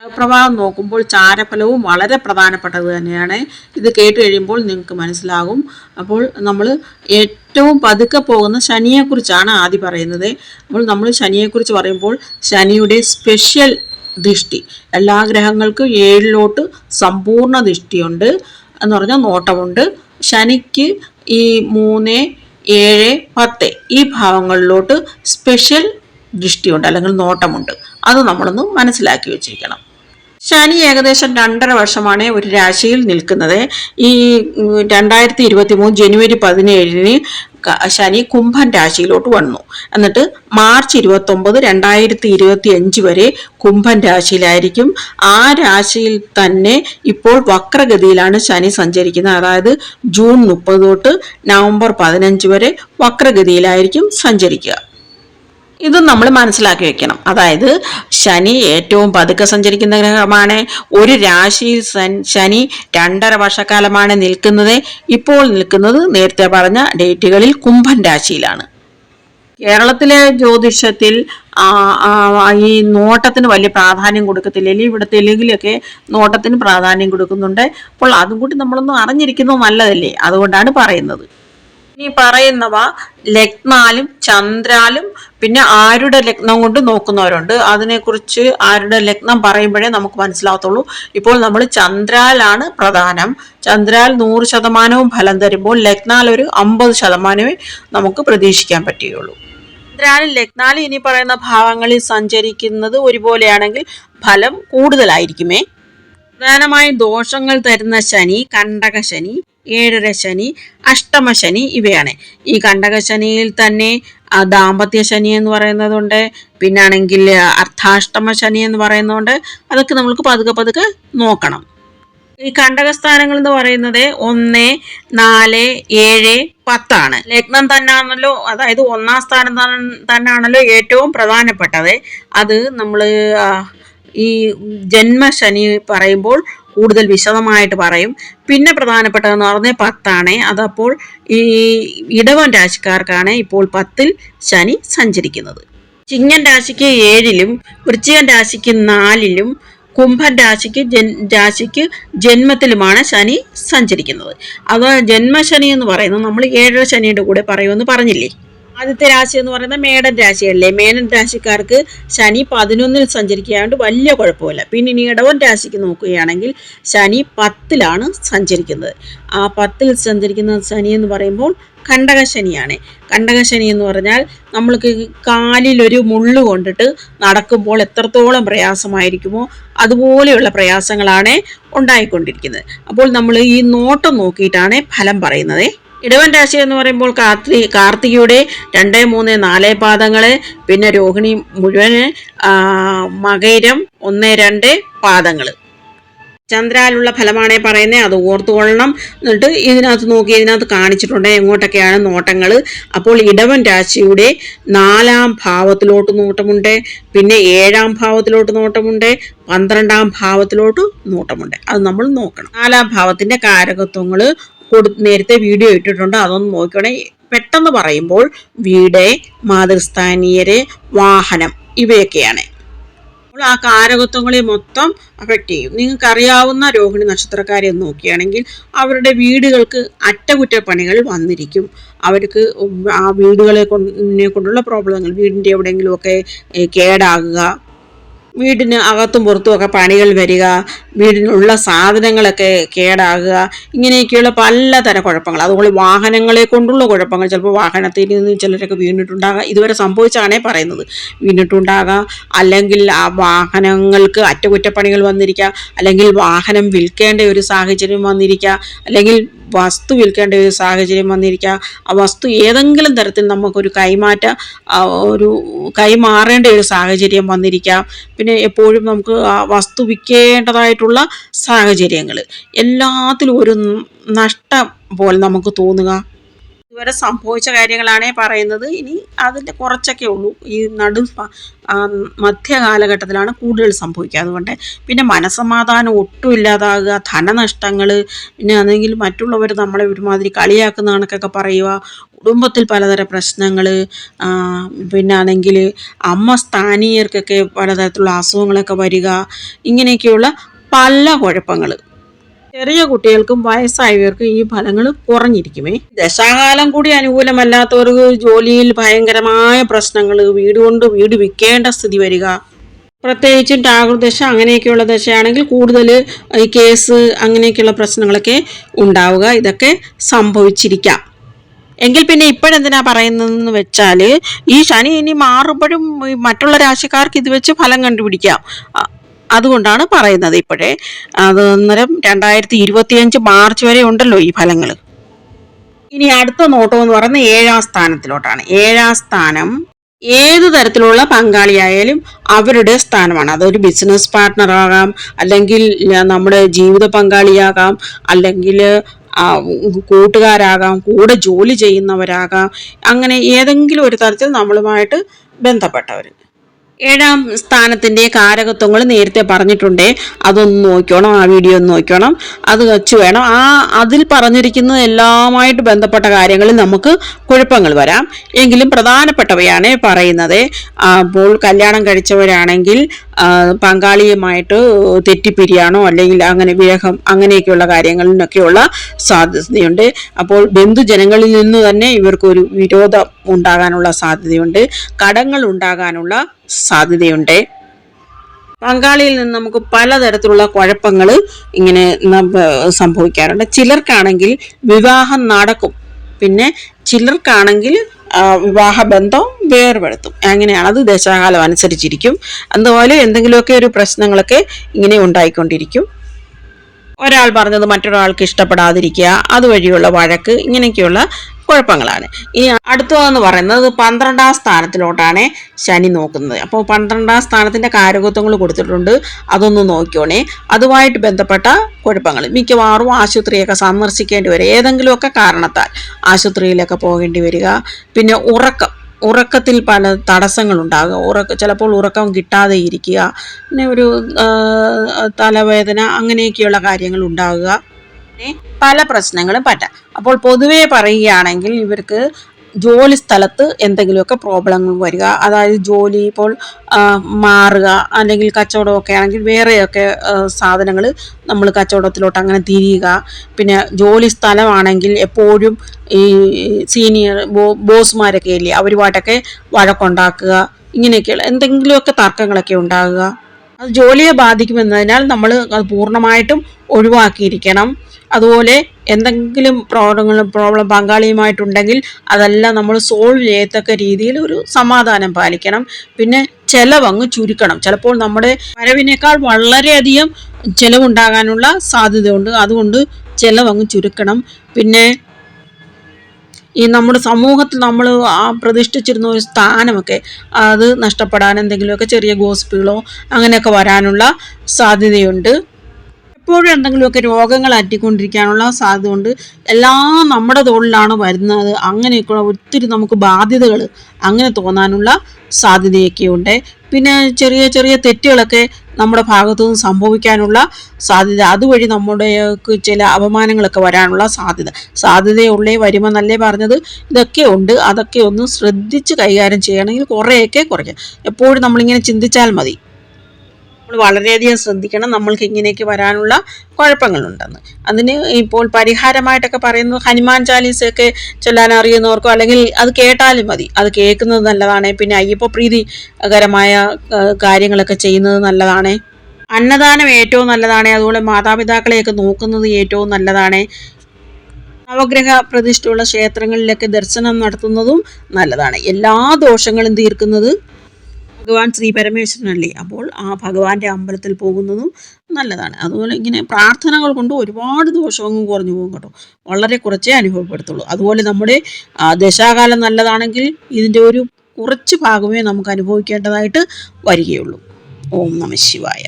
പ്രഭാവം നോക്കുമ്പോൾ ചാരഫലവും വളരെ പ്രധാനപ്പെട്ടത് തന്നെയാണ്. ഇത് കേട്ട് കഴിയുമ്പോൾ നിങ്ങൾക്ക് മനസ്സിലാകും. അപ്പോൾ നമ്മൾ ഏറ്റവും പതുക്കെ പോകുന്ന ശനിയെക്കുറിച്ചാണ് ആദ്യം പറയുന്നത്. അപ്പോൾ നമ്മൾ ശനിയെക്കുറിച്ച് പറയുമ്പോൾ ശനിയുടെ സ്പെഷ്യൽ ദൃഷ്ടി എല്ലാ ഗ്രഹങ്ങൾക്കും ഏഴിലോട്ട് സമ്പൂർണ ദൃഷ്ടിയുണ്ട് എന്ന് പറഞ്ഞാൽ നോട്ടമുണ്ട്. ശനിക്ക് ഈ മൂന്ന് ഏഴ് പത്ത് ഈ ഭാവങ്ങളിലോട്ട് സ്പെഷ്യൽ ദൃഷ്ടിയുണ്ട് അല്ലെങ്കിൽ നോട്ടമുണ്ട്. അത് നമ്മളൊന്ന് മനസ്സിലാക്കി വെച്ചിരിക്കണം ശനി ഏകദേശം രണ്ടര വർഷമാണ് ഒരു രാശിയിൽ നിൽക്കുന്നത്. ഈ രണ്ടായിരത്തി ഇരുപത്തി മൂന്ന് ജനുവരി പതിനേഴിന് ശനി കുംഭൻ രാശിയിലോട്ട് വന്നു. എന്നിട്ട് മാർച്ച് ഇരുപത്തി ഒമ്പത് രണ്ടായിരത്തി ഇരുപത്തി അഞ്ച് വരെ കുംഭൻ രാശിയിലായിരിക്കും. ആ രാശിയിൽ തന്നെ ഇപ്പോൾ വക്രഗതിയിലാണ് ശനി സഞ്ചരിക്കുന്നത്. അതായത് ജൂൺ മുപ്പത് തൊട്ട് നവംബർ പതിനഞ്ച് വരെ വക്രഗതിയിലായിരിക്കും സഞ്ചരിക്കുക. ഇത് നമ്മൾ മനസ്സിലാക്കി വെക്കണം. അതായത് ശനി ഏറ്റവും പതുക്കെ സഞ്ചരിക്കുന്ന ഗ്രഹമാണ്. ഒരു രാശിയിൽ ശനി രണ്ടര വർഷക്കാലമാണ് നിൽക്കുന്നത്. ഇപ്പോൾ നിൽക്കുന്നത് നേരത്തെ പറഞ്ഞ ഡേറ്റുകളിൽ കുംഭൻ രാശിയിലാണ്. കേരളത്തിലെ ജ്യോതിഷത്തിൽ ഈ നോട്ടത്തിന് വലിയ പ്രാധാന്യം കൊടുക്കത്തില്ല. അല്ലെങ്കിൽ ഇവിടെ തെലുങ്കിലൊക്കെ നോട്ടത്തിന് പ്രാധാന്യം കൊടുക്കുന്നുണ്ട്. അപ്പോൾ അതും കൂടി നമ്മളൊന്നും അറിഞ്ഞിരിക്കുന്നത് നല്ലതല്ലേ? അതുകൊണ്ടാണ് പറയുന്നത്. ഇനി പറയുന്നവ ലഗ്നാലും ചന്ദ്രാലും പിന്നെ ആരുടെ ലഗ്നം കൊണ്ട് നോക്കുന്നവരുണ്ട്. അതിനെക്കുറിച്ച് ആരുടെ ലഗ്നം പറയുമ്പോഴേ നമുക്ക് മനസ്സിലാകത്തുള്ളൂ. ഇപ്പോൾ നമ്മൾ ചന്ദ്രാലാണ് പ്രധാനം. ചന്ദ്രാൽ നൂറ് ശതമാനവും ഫലം തരുമ്പോൾ ലഗ്നാൽ ഒരു അമ്പത് ശതമാനമേ നമുക്ക് പ്രതീക്ഷിക്കാൻ പറ്റുകയുള്ളൂ. ചന്ദ്രാലിൽ ലഗ്നാലും ഇനി പറയുന്ന ഭാവങ്ങളിൽ സഞ്ചരിക്കുന്നത് ഒരുപോലെയാണെങ്കിൽ ഫലം കൂടുതലായിരിക്കുമേ. പ്രധാനമായും ദോഷങ്ങൾ തരുന്ന ശനി കണ്ടക ശനി ഏഴര ശനി അഷ്ടമ ശനി ഇവയാണ്. ഈ കണ്ടക ശനിയിൽ തന്നെ ദാമ്പത്യ ശനി എന്ന് പറയുന്നതുണ്ട്. പിന്നാണെങ്കിൽ അർത്ഥാഷ്ടമ ശനി എന്ന് പറയുന്നതുകൊണ്ട് അതൊക്കെ നമ്മൾക്ക് പതുക്കെ പതുക്കെ നോക്കണം. ഈ കണ്ടകസ്ഥാനങ്ങൾ എന്ന് പറയുന്നത് ഒന്ന് നാല് ഏഴ് പത്താണ്. ലഗ്നം തന്നെയാണല്ലോ അതായത് ഒന്നാം സ്ഥാനം തന്നെ- തന്നെയാണല്ലോ ഏറ്റവും പ്രധാനപ്പെട്ടത്. അത് നമ്മൾ ഈ ജന്മശനി പറയുമ്പോൾ കൂടുതൽ വിശദമായിട്ട് പറയും. പിന്നെ പ്രധാനപ്പെട്ടതെന്ന് പറഞ്ഞാൽ പത്താണ്. അതപ്പോൾ ഈ ഇടവൻ രാശിക്കാർക്കാണ് ഇപ്പോൾ പത്തിൽ ശനി സഞ്ചരിക്കുന്നത്. ചിങ്ങൻ രാശിക്ക് ഏഴിലും വൃശ്ചികൻ രാശിക്ക് നാലിലും കുംഭൻ രാശിക്ക് ജൻ രാശിക്ക് ജന്മത്തിലുമാണ് ശനി സഞ്ചരിക്കുന്നത്. അത് ജന്മശനി എന്ന് പറയുന്നത് നമ്മൾ ഏഴര ശനിയുടെ കൂടെ പറയുമെന്ന് പറഞ്ഞില്ലേ? ആദ്യത്തെ രാശി എന്ന് പറയുന്നത് മേടൻ രാശിയല്ലേ. മേനൻ രാശിക്കാർക്ക് ശനി പതിനൊന്നിൽ സഞ്ചരിക്കാണ്ട് വലിയ കുഴപ്പമില്ല. പിന്നെ ഇനി ഇടവൻ രാശിക്ക് നോക്കുകയാണെങ്കിൽ ശനി പത്തിലാണ് സഞ്ചരിക്കുന്നത്. ആ പത്തിൽ സഞ്ചരിക്കുന്ന ശനി എന്ന് പറയുമ്പോൾ കണ്ടകശനിയാണ്. കണ്ടകശനി എന്ന് പറഞ്ഞാൽ നമ്മൾക്ക് കാലിലൊരു മുള്ളു കൊണ്ടിട്ട് നടക്കുമ്പോൾ എത്രത്തോളം പ്രയാസമായിരിക്കുമോ അതുപോലെയുള്ള പ്രയാസങ്ങളാണ് ഉണ്ടായിക്കൊണ്ടിരിക്കുന്നത്. അപ്പോൾ നമ്മൾ ഈ നോട്ടം നോക്കിയിട്ടാണ് ഫലം പറയുന്നത്. ഇടവൻ രാശി എന്ന് പറയുമ്പോൾ കാർത്തി കാർത്തികയുടെ രണ്ട് മൂന്ന് നാല് പാദങ്ങൾ പിന്നെ രോഹിണി മുഴുവൻ മകരം ഒന്ന് രണ്ട് പാദങ്ങൾ. ചന്ദ്രാലുള്ള ഫലമാണേ പറയുന്നത് അത് ഓർത്തുകൊള്ളണം. എന്നിട്ട് ഇതിനകത്ത് നോക്കി ഇതിനകത്ത് കാണിച്ചിട്ടുണ്ട് എങ്ങോട്ടൊക്കെയാണ് നോട്ടങ്ങൾ അപ്പോൾ ഇടവൻ രാശിയുടെ നാലാം ഭാവത്തിലോട്ട് നോട്ടമുണ്ട് പിന്നെ ഏഴാം ഭാവത്തിലോട്ട് നോട്ടമുണ്ട് പന്ത്രണ്ടാം ഭാവത്തിലോട്ട് നോട്ടമുണ്ട്. അത് നമ്മൾ നോക്കണം. നാലാം ഭാവത്തിന്റെ കാരകത്വങ്ങൾ കൊടു നേരത്തെ വീഡിയോ ഇട്ടിട്ടുണ്ട്. അതൊന്ന് നോക്കണേ പെട്ടെന്ന് പറയുമ്പോൾ വീട് മാതൃസ്ഥാനീയര് വാഹനം ഇവയൊക്കെയാണ്. അപ്പോൾ ആ കാരകത്വങ്ങളെ മൊത്തം അഫക്റ്റ് ചെയ്യും. നിങ്ങൾക്ക് അറിയാവുന്ന രോഹിണി നക്ഷത്രക്കാരെ നോക്കുകയാണെങ്കിൽ അവരുടെ വീടുകൾക്ക് അറ്റകുറ്റപ്പണികൾ വന്നിരിക്കും. അവർക്ക് ആ വീടുകളെ കൊണ്ട് കൊണ്ടുള്ള പ്രോബ്ലങ്ങൾ വീടിന്റെ എവിടെയെങ്കിലുമൊക്കെ കേടാകുക വീടിന് അകത്തും പുറത്തും ഒക്കെ പണികൾ വരിക വീടിനുള്ള സാധനങ്ങളൊക്കെ കേടാകുക ഇങ്ങനെയൊക്കെയുള്ള പലതരം കുഴപ്പങ്ങൾ. അതുപോലെ വാഹനങ്ങളെ കൊണ്ടുള്ള കുഴപ്പങ്ങൾ ചിലപ്പോൾ വാഹനത്തിൽ നിന്ന് ചിലരൊക്കെ വീണിട്ടുണ്ടാകാം. ഇതുവരെ സംഭവിച്ചാണേ പറയുന്നത്. വീണിട്ടുണ്ടാകാം അല്ലെങ്കിൽ ആ വാഹനങ്ങൾക്ക് അറ്റകുറ്റപ്പണികൾ വന്നിരിക്കുക അല്ലെങ്കിൽ വാഹനം വിൽക്കേണ്ട ഒരു സാഹചര്യം വന്നിരിക്കുക അല്ലെങ്കിൽ വസ്തു വിൽക്കേണ്ട ഒരു സാഹചര്യം വന്നിരിക്കുക ആ വസ്തു ഏതെങ്കിലും തരത്തിൽ നമുക്കൊരു കൈമാറ്റ ഒരു കൈമാറേണ്ട ഒരു സാഹചര്യം വന്നിരിക്കാം. പിന്നെ എപ്പോഴും നമുക്ക് ആ വസ്തു വിൽക്കേണ്ടതായിട്ടുള്ള സാഹചര്യങ്ങൾ എല്ലാത്തിലും ഒരു നഷ്ടം പോലെ നമുക്ക് തോന്നുക. ഇതുവരെ സംഭവിച്ച കാര്യങ്ങളാണേ പറയുന്നത്. ഇനി അതിന്റെ കുറച്ചൊക്കെ ഉള്ളൂ. ഈ നടു മധ്യ കാലഘട്ടത്തിലാണ് കൂടുതൽ സംഭവിക്കുക. അതുകൊണ്ട് പിന്നെ മനസമാധാനം ഒട്ടും ഇല്ലാതാകുക ധനനഷ്ടങ്ങൾ പിന്നെ അതെങ്കിൽ മറ്റുള്ളവർ നമ്മളെ ഒരുമാതിരി കളിയാക്കുന്ന കണക്കൊക്കെ പറയുക കുടുംബത്തിൽ പലതരം പ്രശ്നങ്ങൾ പിന്നെ ആണെങ്കിൽ അമ്മ സ്ഥാനീയർക്കൊക്കെ പലതരത്തിലുള്ള അസുഖങ്ങളൊക്കെ വരിക ഇങ്ങനെയൊക്കെയുള്ള പല കുഴപ്പങ്ങൾ ചെറിയ കുട്ടികൾക്കും വയസ്സായവർക്കും ഈ ഫലങ്ങൾ കുറഞ്ഞിരിക്കുമേ. ദശാകാലം കൂടി അനുകൂലമല്ലാത്തവർക്ക് ജോലിയിൽ ഭയങ്കരമായ പ്രശ്നങ്ങൾ വീട് കൊണ്ട് വീട് വിൽക്കേണ്ട സ്ഥിതി വരിക. പ്രത്യേകിച്ചും ടാഗുർ ദശ അങ്ങനെയൊക്കെയുള്ള ദശയാണെങ്കിൽ കൂടുതൽ ഈ കേസ് അങ്ങനെയൊക്കെയുള്ള പ്രശ്നങ്ങളൊക്കെ ഉണ്ടാവുക. ഇതൊക്കെ സംഭവിച്ചിരിക്കാം. എങ്കിൽ പിന്നെ ഇപ്പോഴെന്തിനാ പറയുന്നതെന്ന് വെച്ചാൽ ഈ ശനി ഇനി മാറുമ്പോഴും മറ്റുള്ള രാശിക്കാർക്ക് ഇത് വെച്ച് ഫലം കണ്ടുപിടിക്കാം. അതുകൊണ്ടാണ് പറയുന്നത് ഇപ്പോഴേ. അത് അന്നേരം രണ്ടായിരത്തി ഇരുപത്തിയഞ്ച് മാർച്ച് വരെ ഉണ്ടല്ലോ ഈ ഫലങ്ങൾ ഇനി അടുത്ത നോട്ടം എന്ന് പറയുന്നത് ഏഴാം സ്ഥാനത്തിലോട്ടാണ്. ഏഴാം സ്ഥാനം ഏത് തരത്തിലുള്ള പങ്കാളിയായാലും അവരുടെ സ്ഥാനമാണ്. അതൊരു ബിസിനസ് പാർട്ട്ണർ ആകാം അല്ലെങ്കിൽ നമ്മുടെ ജീവിത പങ്കാളിയാകാം അല്ലെങ്കിൽ കൂട്ടുകാരാകാം കൂടെ ജോലി ചെയ്യുന്നവരാകാം അങ്ങനെ ഏതെങ്കിലും ഒരു തരത്തിൽ നമ്മളുമായിട്ട് ബന്ധപ്പെട്ടവർ ഏഴാം സ്ഥാനത്തിന്റെ കാരകത്വങ്ങൾ നേരത്തെ പറഞ്ഞിട്ടുണ്ടേ. അതൊന്ന് നോക്കണം ആ വീഡിയോ ഒന്ന് നോക്കണം അത് വെച്ച് വേണം. ആ അതിൽ പറഞ്ഞിരിക്കുന്ന എല്ലാമായിട്ട് ബന്ധപ്പെട്ട കാര്യങ്ങളിൽ നമുക്ക് കുഴപ്പങ്ങൾ വരാം. എങ്കിലും പ്രധാനപ്പെട്ടവയാണ് പറയുന്നത് അപ്പോൾ കല്യാണം കഴിച്ചവരാണെങ്കിൽ പങ്കാളിയുമായിട്ട് തെറ്റിപ്പിരിയാണോ അല്ലെങ്കിൽ അങ്ങനെ വിരഹം അങ്ങനെയൊക്കെയുള്ള കാര്യങ്ങളിലൊക്കെയുള്ള സാധ്യതയുണ്ട്. അപ്പോൾ ബന്ധുജനങ്ങളിൽ നിന്ന് തന്നെ ഇവർക്കൊരു വിരോധം ഉണ്ടാകാനുള്ള സാധ്യതയുണ്ട്. കടങ്ങൾ ഉണ്ടാകാനുള്ള സാധ്യതയുണ്ട്. പങ്കാളിയിൽ നിന്ന് നമുക്ക് പലതരത്തിലുള്ള കുഴപ്പങ്ങൾ ഇങ്ങനെ സംഭവിക്കാറുണ്ട്. ചിലർക്കാണെങ്കിൽ വിവാഹം നടക്കും. പിന്നെ ചിലർക്കാണെങ്കിൽ വിവാഹ ബന്ധം വേർപെടുത്തും. അങ്ങനെയാണ് അത് ദശാകാലം അനുസരിച്ചിരിക്കും. അതുപോലെ എന്തെങ്കിലുമൊക്കെ ഒരു പ്രശ്നങ്ങളൊക്കെ ഇങ്ങനെ ഉണ്ടായിക്കൊണ്ടിരിക്കും. ഒരാൾ പറഞ്ഞത് മറ്റൊരാൾക്ക് ഇഷ്ടപ്പെടാതിരിക്കുക അതുവഴിയുള്ള വഴക്ക് ഇങ്ങനെയൊക്കെയുള്ള കുഴപ്പങ്ങളാണ്. ഇനി അടുത്തതെന്ന് പറയുന്നത് പന്ത്രണ്ടാം സ്ഥാനത്തിലോട്ടാണ് ശനി നോക്കുന്നത്. അപ്പോൾ പന്ത്രണ്ടാം സ്ഥാനത്തിന്റെ കാരകത്വങ്ങൾ കൊടുത്തിട്ടുണ്ട്. അതൊന്ന് നോക്കിയോണേ. അതുമായിട്ട് ബന്ധപ്പെട്ട കുഴപ്പങ്ങൾ. മിക്കവാറും ആശുപത്രിയൊക്കെ സന്ദർശിക്കേണ്ടി വരും. ഏതെങ്കിലുമൊക്കെ കാരണത്താൽ ആശുപത്രിയിലൊക്കെ പോകേണ്ടി വരിക. പിന്നെ ഉറക്കം. ഉറക്കത്തിൽ പല തടസ്സങ്ങളുണ്ടാകുക ഉറക്ക ചിലപ്പോൾ ഉറക്കം കിട്ടാതെ ഇരിക്കുക. പിന്നെ ഒരു തലവേദന അങ്ങനെയൊക്കെയുള്ള കാര്യങ്ങൾ ഉണ്ടാകുക. പല പ്രശ്നങ്ങളും പറ്റാം. അപ്പോൾ പൊതുവേ പറയുകയാണെങ്കിൽ ഇവർക്ക് ജോലി സ്ഥലത്ത് എന്തെങ്കിലുമൊക്കെ പ്രോബ്ലങ്ങൾ വരിക. അതായത് ജോലി ഇപ്പോൾ മാറുക അല്ലെങ്കിൽ കച്ചവടമൊക്കെ ആണെങ്കിൽ വേറെയൊക്കെ സാധനങ്ങൾ നമ്മൾ കച്ചവടത്തിലോട്ട് അങ്ങനെ തിരിയുക. പിന്നെ ജോലി സ്ഥലമാണെങ്കിൽ എപ്പോഴും ഈ സീനിയർ ബോ ബോസ്മാരൊക്കെ ഇല്ലേ അവരുമായിട്ടൊക്കെ വഴക്കുണ്ടാക്കുക. ഇങ്ങനെയൊക്കെയുള്ള എന്തെങ്കിലുമൊക്കെ തർക്കങ്ങളൊക്കെ ഉണ്ടാകുക. അത് ജോലിയെ ബാധിക്കുമെന്നതിനാൽ നമ്മൾ അത് പൂർണമായിട്ടും ഒഴിവാക്കിയിരിക്കണം. അതുപോലെ എന്തെങ്കിലും പ്രോബ്ലങ്ങൾ പ്രോബ്ലം പങ്കാളിയുമായിട്ടുണ്ടെങ്കിൽ അതെല്ലാം നമ്മൾ സോൾവ് ചെയ്യത്തക്ക രീതിയിൽ ഒരു സമാധാനം പാലിക്കണം. പിന്നെ ചെലവങ്ങ് ചുരുക്കണം. ചിലപ്പോൾ നമ്മുടെ വരവിനേക്കാൾ വളരെയധികം ചെലവുണ്ടാകാനുള്ള സാധ്യതയുണ്ട്. അതുകൊണ്ട് ചെലവങ്ങ് ചുരുക്കണം. പിന്നെ ഈ നമ്മുടെ സമൂഹത്തിൽ നമ്മൾ ആ പ്രതിഷ്ഠിച്ചിരുന്ന ഒരു സ്ഥാനമൊക്കെ അത് നഷ്ടപ്പെടാൻ എന്തെങ്കിലുമൊക്കെ ചെറിയ ഗോസിപ്പുകളോ അങ്ങനെയൊക്കെ വരാനുള്ള സാധ്യതയുണ്ട്. എപ്പോഴും എന്തെങ്കിലുമൊക്കെ രോഗങ്ങൾ അറ്റിക്കൊണ്ടിരിക്കാനുള്ള സാധ്യത കൊണ്ട് എല്ലാം നമ്മുടെ തോളിലാണ് വരുന്നത്. അങ്ങനെയൊക്കെയുള്ള ഒത്തിരി നമുക്ക് ബാധ്യതകൾ അങ്ങനെ തോന്നാനുള്ള സാധ്യതയൊക്കെ ഉണ്ട് പിന്നെ ചെറിയ ചെറിയ തെറ്റുകളൊക്കെ നമ്മുടെ ഭാഗത്തു നിന്ന് സംഭവിക്കാനുള്ള സാധ്യത. അതുവഴി നമ്മുടെ ചില അപമാനങ്ങളൊക്കെ വരാനുള്ള സാധ്യത. സാധ്യതയുള്ളേ വരുമെന്നല്ലേ പറഞ്ഞത്. ഇതൊക്കെ ഉണ്ട്. അതൊക്കെ ഒന്ന് ശ്രദ്ധിച്ച് കൈകാര്യം ചെയ്യണമെങ്കിൽ കുറേയൊക്കെ കുറയ്ക്കാം. എപ്പോഴും നമ്മളിങ്ങനെ ചിന്തിച്ചാൽ മതി. വളരെയധികം ശ്രദ്ധിക്കണം. നമ്മൾക്ക് ഇങ്ങനെയൊക്കെ വരാനുള്ള കുഴപ്പങ്ങളുണ്ടെന്ന്. അതിന് ഇപ്പോൾ പരിഹാരമായിട്ടൊക്കെ പറയുന്നത് ഹനുമാൻ ചാലീസയൊക്കെ ചൊല്ലാൻ അറിയുന്നവർക്കോ അല്ലെങ്കിൽ അത് കേട്ടാലും മതി. അത് കേൾക്കുന്നത് നല്ലതാണ്. പിന്നെ അയ്യപ്പ പ്രീതികരമായ കാര്യങ്ങളൊക്കെ ചെയ്യുന്നത് നല്ലതാണ്. അന്നദാനം ഏറ്റവും നല്ലതാണ്. അതുപോലെ മാതാപിതാക്കളെയൊക്കെ നോക്കുന്നത് ഏറ്റവും നല്ലതാണ്. നവഗ്രഹ പ്രതിഷ്ഠയുള്ള ക്ഷേത്രങ്ങളിലൊക്കെ ദർശനം നടത്തുന്നതും നല്ലതാണ്. എല്ലാ ദോഷങ്ങളും തീർക്കുന്നത് ഭഗവാൻ ശ്രീ പരമേശ്വരനല്ലേ? അപ്പോൾ ആ ഭഗവാന്റെ അമ്പലത്തിൽ പോകുന്നതും നല്ലതാണ്. അതുപോലെ ഇങ്ങനെ പ്രാർത്ഥനകൾ കൊണ്ട് ഒരുപാട് ദോഷവും കുറഞ്ഞു പോകും കേട്ടോ. വളരെ കുറച്ചേ അനുഭവപ്പെടുത്തുള്ളൂ. അതുപോലെ നമ്മുടെ ദശാകാലം നല്ലതാണെങ്കിൽ ഇതിന്റെ ഒരു കുറച്ച് ഭാഗമേ നമുക്ക് അനുഭവിക്കേണ്ടതായിട്ട് വരികയുള്ളൂ. ഓം നമ ശിവായ.